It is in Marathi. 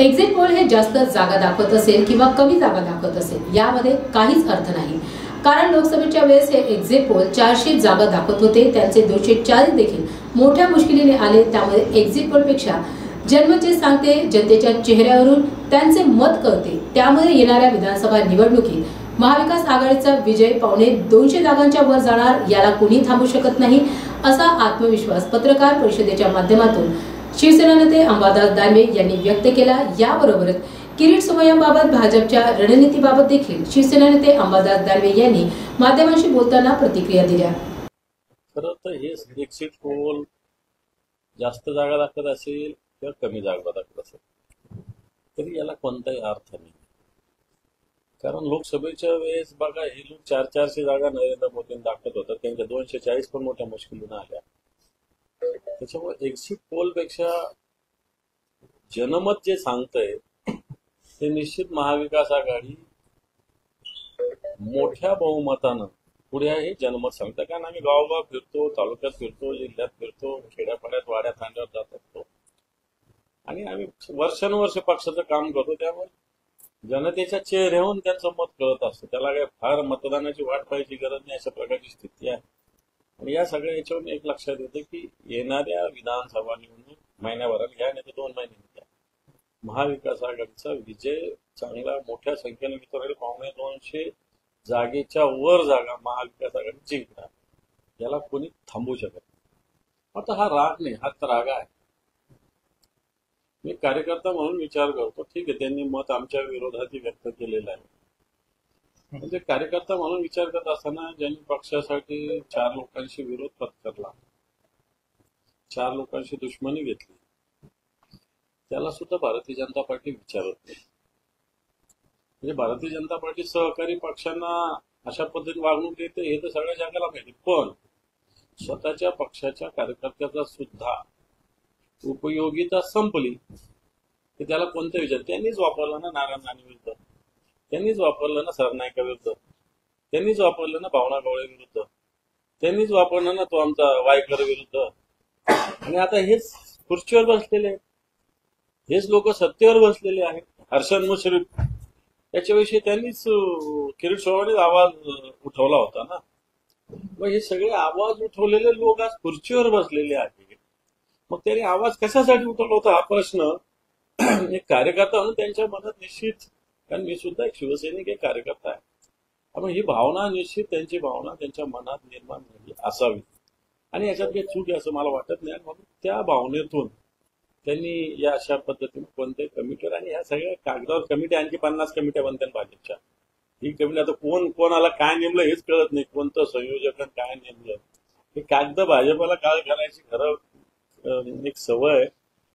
एक्झिट पोल हे जास्त जागा दाखवत असेल किंवा कमी जागा दाखवत असेल यामध्ये काहीच अर्थ नाही. कारण लोकसभेच्या वेळेस हे एक्झिट पोल चारशे जागा दाखवत होते त्यांचे दोनशे चाळीस देखील मोठ्या मुश्किलीने आले त्यामुळे एक्झिट पोलपेक्षा जन्म जे सांगते जनतेच्या चेहऱ्यावरून त्यांचे मत कळते. त्यामुळे येणाऱ्या विधानसभा निवडणुकीत महाविकास आघाडीचा विजय पावणे दोनशे जागांच्या वर जाणार याला कुणी थांबू शकत नाही असा आत्मविश्वास पत्रकार परिषदेच्या माध्यमातून शिवसेना नेते अंबादास दानवे यांनी व्यक्त केला. याबरोबरच किरीट सोमय्यांबाबत भाजपच्या रणनीतीबाबत देखील शिवसेना नेते अंबादास दानवे यांनी माध्यमांशी बोलताना प्रतिक्रिया दिल्या. खरं तर हे एक्झिट पोल जास्त जागा दाखवत असेल किंवा कमी जागा दाखवत असेल तरी याला कोणताही अर्थ नाही. कारण लोकसभेच्या वेळेस बघा हे लोक चार चारशे जागा नरेंद्र मोदींनी दाखवत होतात त्यांच्या दोनशे चाळीस पण मोठ्या मुश्किलीनं आल्या. त्याच्यामुळे एक्झिट पोलपेक्षा जनमत जे सांगतंय ते निश्चित महाविकास आघाडी मोठ्या बहुमतानं पुढे हे जनमत सांगतं कारण आम्ही गावगाव फिरतो तालुक्यात फिरतो जिल्ह्यात फिरतो खेड्यापाड्यात वाड्या थांड्यावर जात. असतो आणि आम्ही वर्षानुवर्ष पक्षाचं काम करतो त्यामुळे जनतेच्या चेहऱ्याहून त्यांचं मत कळत असतं. त्याला काय फार मतदानाची वाट पाहायची गरज नाही अशा प्रकारची स्थिती आहे. आणि या सगळ्या याच्यावरून एक लक्षात येतं की येणाऱ्या विधानसभा निवडणूक महिन्याभरात घ्या नाही तर दोन महिने घ्या महाविकास आघाडीचा विजय चांगला मोठ्या संख्येने मित्र पावणे दोनशे जागेच्या वर जागा महाविकास आघाडी जिंकणार. याला कोणी थांबवू शकत नाही. आता हा राग नाही हा त्रागा आहे. मी कार्यकर्ता म्हणून विचार करतो. ठीक आहे त्यांनी मत आमच्या विरोधात व्यक्त केलेलं आहे. म्हणजे कार्यकर्ता म्हणून विचार करत असताना ज्यांनी पक्षासाठी चार लोकांशी विरोध पत्करला चार लोकांशी दुश्मनी घेतली त्याला सुद्धा भारतीय जनता पार्टी विचारत नाही. म्हणजे भारतीय जनता पार्टी सहकारी पक्षांना अशा पद्धतीने वागणूक देते हे तर सगळ्या जगाला माहिती पण स्वतःच्या पक्षाच्या कार्यकर्त्याचा सुद्धा उपयोगिता संपली की त्याला कोणतं विचार? त्यांनीच वापरलं ना नारायण राणे विरुद्ध त्यांनीच वापरलं ना सरनायका विरुद्ध? त्यांनीच वापरलं ना भावना गवळे विरुद्ध? त्यांनीच वापरलं ना तो आमचा वायकर विरुद्ध? आणि आता हेच खुर्चीवर बसलेले आहेत. हेच लोक सत्तेवर बसलेले आहेत. हर्षद मुश्रीफ याच्याविषयी त्यांनीच किरीट सोळानेच आवाज उठवला होता ना? मग हे सगळे आवाज उठवलेले लोक आज खुर्चीवर बसलेले आहेत. मग त्यांनी आवाज कशासाठी उठवला होता हा प्रश्न? एक कार्यकर्ता म्हणून त्यांच्या मनात निश्चित कारण मी सुद्धा एक शिवसैनिक एक कार्यकर्ता आहे. त्यामुळे ही भावना निश्चित त्यांची भावना त्यांच्या मनात निर्माण झाली असावी. आणि याच्यात काही चूक आहे असं मला वाटत नाही. मग म्हणून त्या भावनेतून त्यांनी या अशा पद्धतीने कोणत्या कमिटीवर आणि या सगळ्या कागदावर कमिटी आणखी पन्नास कमिट्या बनतात भाजपच्या. ही कमिटी आता कोण कोणाला काय नेमलं हेच कळत नाही. कोणतं संयोजक काय नेमलं? हे कागद भाजपला काळ घालायची खरं एक सवय आहे.